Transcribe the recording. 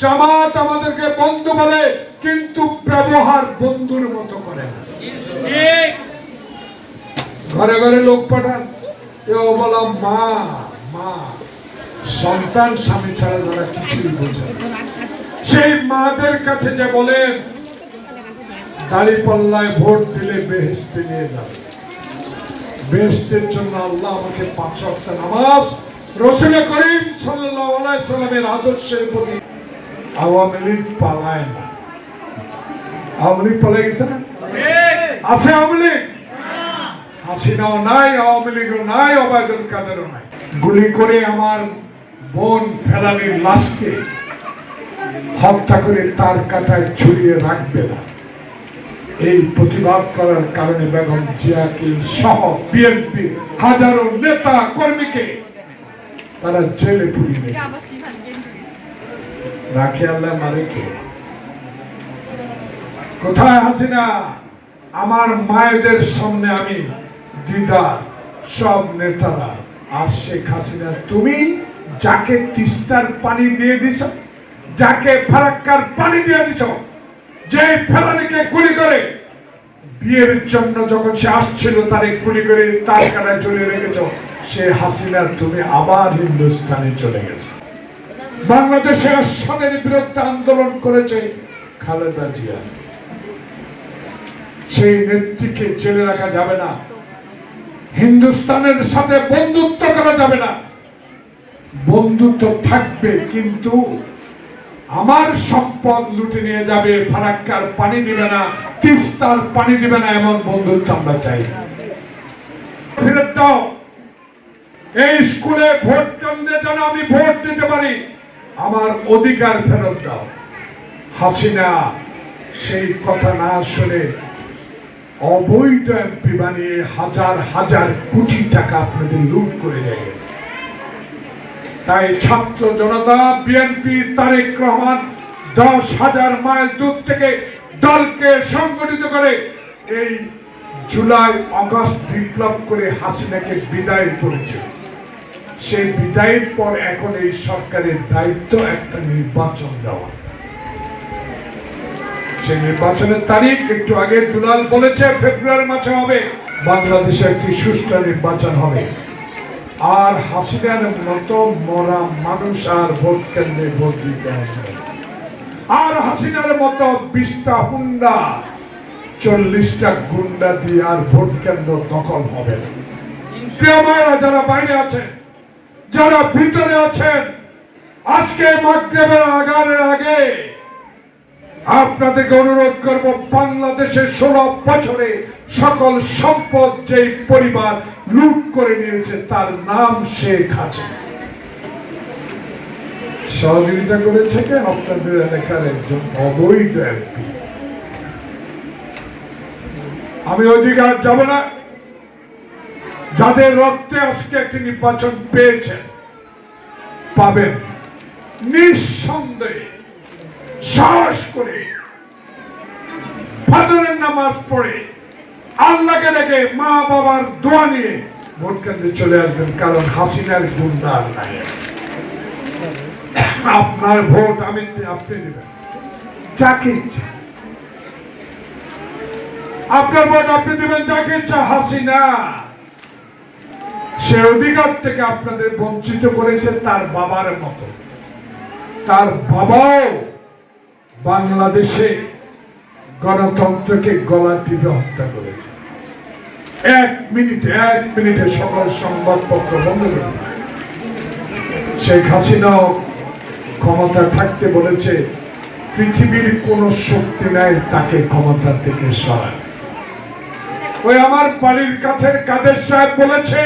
জামাত আমাদেরকে বন্ধু বলে কিন্তু ব্যবহার বন্ধুর মতো করে না। ঘরে ঘরে লোক পাঠান। এও বলা মা মা সন্তান স্বামী ছাড়া তারা কিছুই বোঝে সেই মাদের কাছে যে বলেন দাড়ি পাল্লায় ভোট দিলে বেহেস্তে নিয়ে যাবে। বেহেস্তের জন্য আল্লাহ আমাকে পাঁচ ওয়াক্ত নামাজ রসুল করিম আলাইহি সাল্লামের আদর্শের প্রতি আওয়ামী লীগ পালায় না। আওয়ামী লীগ পালাই গেছে না? আছে আওয়ামী লীগ? হাসিনাও নাই, আওয়ামী লীগও নাই, অবায়দুল কাদেরও নাই। গুলি করে আমার বোন ফেলানির লাশকে হত্যা করে তার কাটায় ছড়িয়ে রাখবে না। এই প্রতিবাদ করার কারণে বেগম জিয়াকে সহ বিএনপি হাজারো নেতা কর্মীকে তারা জেলে দেবে রাখে আল্লাহ মালিকে কোথায় হাসিনা? আমার মায়েদের সামনে আমি দিদা সব নেতারা। আর শেখ হাসিনা, তুমি যাকে তিস্তার পানি দিয়ে দিছ, যাকে ফারাক্কার পানি দিয়ে দিছ, যে ফেলানিকে গুলি করে, বিয়ের জন্য যখন সে আসছিল, তারে গুলি করে তার কাটায় চলে রেখেছ, সে হাসিনা, তুমি আবার হিন্দুস্তানে চলে গেছে। বাংলাদেশে আসামের বিরুদ্ধে আন্দোলন করেছে খালেদা জিয়া। সেই নেত্রীকে জেলে রাখা যাবে না। হিন্দুস্তানের সাথে বন্ধুত্ব করা যাবে না। বন্ধুত্ব থাকবে কিন্তু আমার সম্পদ লুটে নিয়ে যাবে, ফারাক্কার পানি দিবে না, তিস্তার পানি দিবে না এমন বন্ধুত্ব আমরা চাই। ফেরত দাও। এই স্কুলে ভোট কেন্দ্রে যেন আমি ভোট দিতে পারি। আমার অধিকার ফেরত দাও। হাসিনা, সেই কথা না শুনে অবৈধ এমপি বানিয়ে হাজার হাজার কোটি টাকা আপনাদের লুট করে গেছে তাই ছাত্র জনতা, বিএনপি, তারেক রহমান দশ হাজার মাইল দূর থেকে দলকে সংগঠিত করে এই জুলাই আগস্ট বিপ্লব করে হাসিনাকে বিদায় করেছে। সেই বিদায়ের পর এখন এই সরকারের দায়িত্ব একটা নির্বাচন দেওয়া। সেই নির্বাচনের তারিখ একটু আগে দুলাল বলেছে, ফেব্রুয়ারি মাসে হবে, বাংলাদেশে একটি সুষ্ঠু নির্বাচন হবে। আর হাসিনার মতো মরা মানুষ আর ভোট কেন্দ্রে ভোট দিতে আসবে আর হাসিনার মতো বিশটা হুন্ডা, চল্লিশটা গুন্ডা দিয়ে আর ভোট কেন্দ্র দখল হবে না। যারা বাইরে আছেন যারা ভিতরে আছেন, আজকে মাগরেবের আগারের আগে আপনাদেরকে অনুরোধ করব, বাংলাদেশের ষোলো বছরে সকল সম্পদ যে পরিবার লুট করে নিয়েছে, তার নাম শেখ হাসিনা। সহযোগিতা করেছে কে? আপনাদের এলাকার একজন অবৈধ আমি অধিকার যাব না। যাদের রক্তে আজকে একটি নির্বাচন পেয়েছেন, পাবেন। নিঃসন্দেহে সাহস করে ফজরের নামাজ পড়ে আল্লাহকে ডেকে মা বাবার দোয়া নিয়ে ভোট কেন্দ্রে চলে আসবেন, কারণ হাসিনার গুন্ডা নাই। আপনার ভোট আমি আপনি দেবেন যাকে ইচ্ছা। আপনার ভোট আপনি দেবেন, যাকে ইচ্ছা, হাসিনা। সে অধিকার থেকে আপনাদের বঞ্চিত করেছে তার বাবার মতো। তার বাবাও বাংলাদেশে গণতন্ত্রকে গলা টিপে হত্যা করেছে। এক মিনিটে এক মিনিটে সকল সংবাদপত্র বন্ধ করে শেখ হাসিনাও ক্ষমতা থাকতে বলেছে, পৃথিবীর কোন শক্তি নাই তাকে ক্ষমতা থেকে সরায় ওই আমার বাড়ির কাছের কাদের সাহেব বলেছে